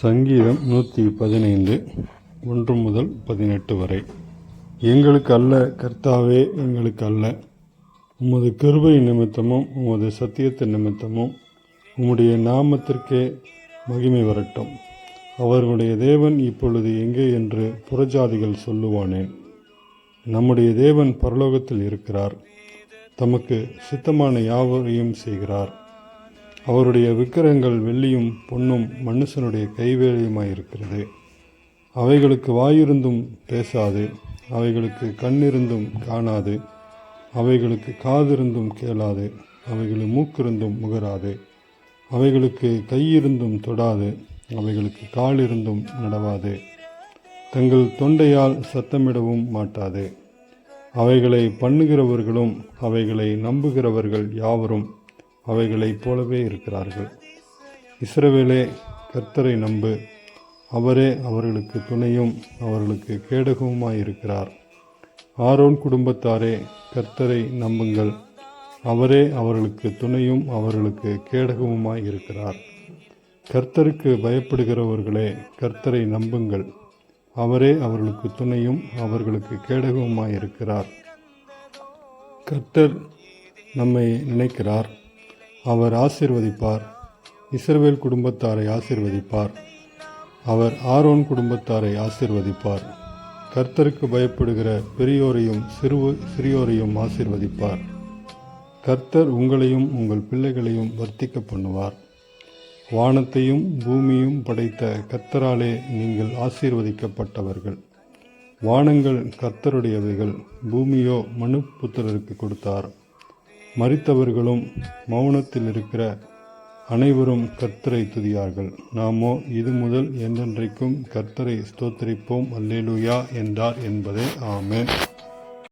சங்கீதம் நூற்றி பதினைந்து ஒன்று முதல் பதினெட்டு வரை. எங்களுக்கு அல்ல கர்த்தாவே எங்களுக்கு அல்ல உமது கிருபை நிமித்தமும் உமது சத்தியத்தின் நிமித்தமும் உம்முடைய நாமத்திற்கே மகிமை வரட்டும். அவர்களுடைய தேவன் இப்பொழுது எங்கே என்று புறஜாதிகள் சொல்லுவானேன் நம்முடைய தேவன் பரலோகத்தில் இருக்கிறார். தமக்கு சித்தமான யாவரையும் செய்கிறார். அவருடைய விக்கிரகங்கள் வெள்ளியும் பொன்னும் மனுஷனுடைய கைவேலியுமாயிருக்கிறது. அவைகளுக்கு வாயிருந்தும் பேசாது அவைகளுக்கு கண்ணிருந்தும் காணாது அவைகளுக்கு காதிருந்தும் கேளாது அவைகளுக்கு மூக்கிருந்தும் முகராது அவைகளுக்கு கையிருந்தும் தொடாது அவைகளுக்கு காலிருந்தும் நடவாது. தங்கள் தொண்டையால் சத்தமிடவும் மாட்டாது. அவைகளை பண்ணுகிறவர்களும் அவைகளை நம்புகிறவர்கள் யாவரும் அவைகளைப் போலவே இருக்கிறார்கள். இஸ்ரவேலே கர்த்தரை நம்பு அவரே அவர்களுக்கு துணையும் அவர்களுக்கு கேடகவுமாயிருக்கிறார் ஆரோன் குடும்பத்தாரே கர்த்தரை நம்புங்கள். அவரே அவர்களுக்கு துணையும் அவர்களுக்கு கேடகவுமாய் இருக்கிறார் கர்த்தருக்கு பயப்படுகிறவர்களே கர்த்தரை நம்புங்கள். அவரே அவர்களுக்கு துணையும் அவர்களுக்கு கேடகவுமாயிருக்கிறார் கர்த்தர் நம்மை நினைக்கிறார். அவர் ஆசிர்வதிப்பார். இஸ்ரவேல் குடும்பத்தாரை ஆசிர்வதிப்பார். அவர் ஆரோன் குடும்பத்தாரை ஆசிர்வதிப்பார். கர்த்தருக்கு பயப்படுகிற பெரியோரையும் சிறு சிறியோரையும் ஆசிர்வதிப்பார். கர்த்தர் உங்களையும் உங்கள் பிள்ளைகளையும் வர்த்திக்க பண்ணுவார். வானத்தையும் பூமியும் படைத்த கர்த்தராலே நீங்கள் ஆசீர்வதிக்கப்பட்டவர்கள். வானங்கள் கர்த்தருடையவைகள். பூமியோ மனு புத்திரருக்கு கொடுத்தார். மறித்தவர்களும் மௌனத்தில் இருக்கிற அனைவரும் கர்த்தரை துதியார்கள். நாமோ இது முதல் என்றென்றைக்கும் கர்த்தரை ஸ்தோத்தரிப்போம். அல்லேலுயா என்றார் என்பதே. ஆமேன்.